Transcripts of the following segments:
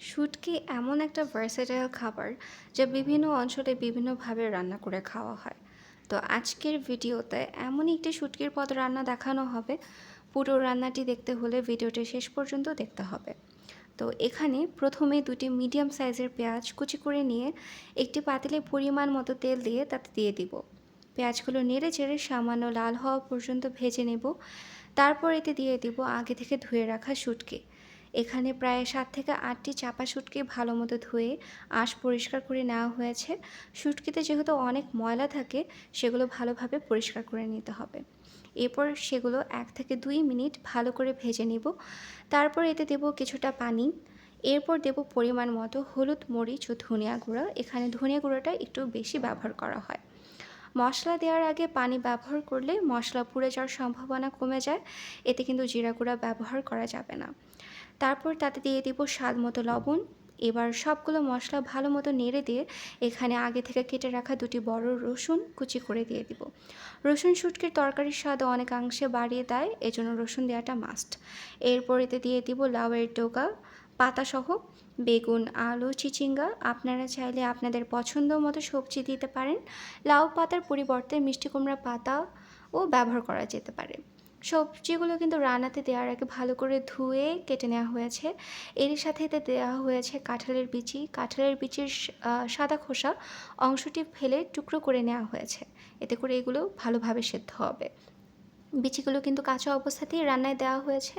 শুটকি এমন একটা ভার্সেটাইল খাবার যা বিভিন্ন অঞ্চলে বিভিন্নভাবে রান্না করে খাওয়া হয়। তো আজকের ভিডিওতে এমনই একটি শুটকির পদ রান্না দেখানো হবে। পুরো রান্নাটি দেখতে হলে ভিডিওটি শেষ পর্যন্ত দেখতে হবে। তো এখানে প্রথমে দুটি মিডিয়াম সাইজের পেঁয়াজ কুচি করে নিয়ে একটি পাতিলে পরিমাণ মতো তেল দিয়ে তাতে দিয়ে দিব। পেঁয়াজগুলো নেড়ে চেড়ে সামান্য লাল হওয়া পর্যন্ত ভেজে নেব। তারপর এতে দিয়ে দিব আগে থেকে ধুয়ে রাখা শুটকি। এখানে প্রায় সাত থেকে আটটি চাপা শুটকি ভালো মতো ধুয়ে আঁশ পরিষ্কার করে নেওয়া হয়েছে। শুটকিতে যেহেতু অনেক ময়লা থাকে, সেগুলো ভালোভাবে পরিষ্কার করে নিতে হবে। এরপর সেগুলো এক থেকে দুই মিনিট ভালো করে ভেজে নেব। তারপর এতে দেব কিছুটা পানি। এরপর দেব পরিমাণ মতো হলুদ মরিচ ও ধনিয়া গুঁড়া। এখানে ধনিয়া গুঁড়োটা একটু বেশি ব্যবহার করা হয়। মশলা দেওয়ার আগে পানি ব্যবহার করলে মশলা পুড়ে যাওয়ার সম্ভাবনা কমে যায়। এতে কিন্তু জিরা গুঁড়া ব্যবহার করা যাবে না। তারপর তাতে দিয়ে দিব স্বাদ মতো লবণ। এবার সবগুলো মশলা ভালো মতো নেড়ে দিয়ে এখানে আগে থেকে কেটে রাখা দুটি বড় রসুন কুচি করে দিয়ে দিব। রসুন শুটকির তরকারির স্বাদ অনেকাংশে বাড়িয়ে দেয়, এজন্য রসুন দেওয়াটা মাস্ট এরপর এতে দিয়ে দিব লাউয়ের ডোকা পাতাসহ, বেগুন, আলু, চিচিঙ্গা। আপনারা চাইলে আপনাদের পছন্দ মতো সবজি দিতে পারেন। লাউ পাতার পরিবর্তে মিষ্টি কুমড়া পাতা ও ব্যবহার করা যেতে পারে। সবজিগুলো কিন্তু রান্নাতে দেওয়ার আগে ভালো করে ধুয়ে কেটে নেওয়া হয়েছে। এর সাথে এতে দেওয়া হয়েছে কাঁঠালের বিচি। কাঁঠালের বিচির সাদা খোসা অংশটি ফেলে টুকরো করে নেওয়া হয়েছে। এতে করে এগুলো ভালোভাবে সেদ্ধ হবে। বিচিগুলো কিন্তু কাঁচা অবস্থাতেই রান্নায় দেওয়া হয়েছে।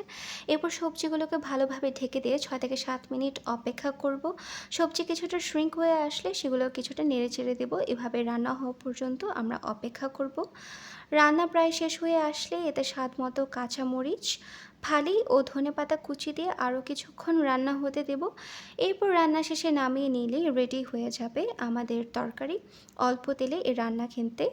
এরপর সবজিগুলোকে ভালোভাবে ঢেকে দিয়ে ছয় থেকে সাত মিনিট অপেক্ষা করব। সবজি কিছুটা শ্রিঙ্ক হয়ে আসলে সেগুলো কিছুটা নেড়ে চেড়ে দেবো। এভাবে রান্না হওয়া পর্যন্ত আমরা অপেক্ষা করব। রান্না প্রায় শেষ হয়ে আসলে এতে স্বাদ মতো কাঁচামরিচ, ফালি ও ধনে পাতা কুচি দিয়ে আরও কিছুক্ষণ রান্না হতে দেব। এরপর রান্না শেষে নামিয়ে নিলেই রেডি হয়ে যাবে আমাদের তরকারি। অল্প তেলে এই রান্না খেতে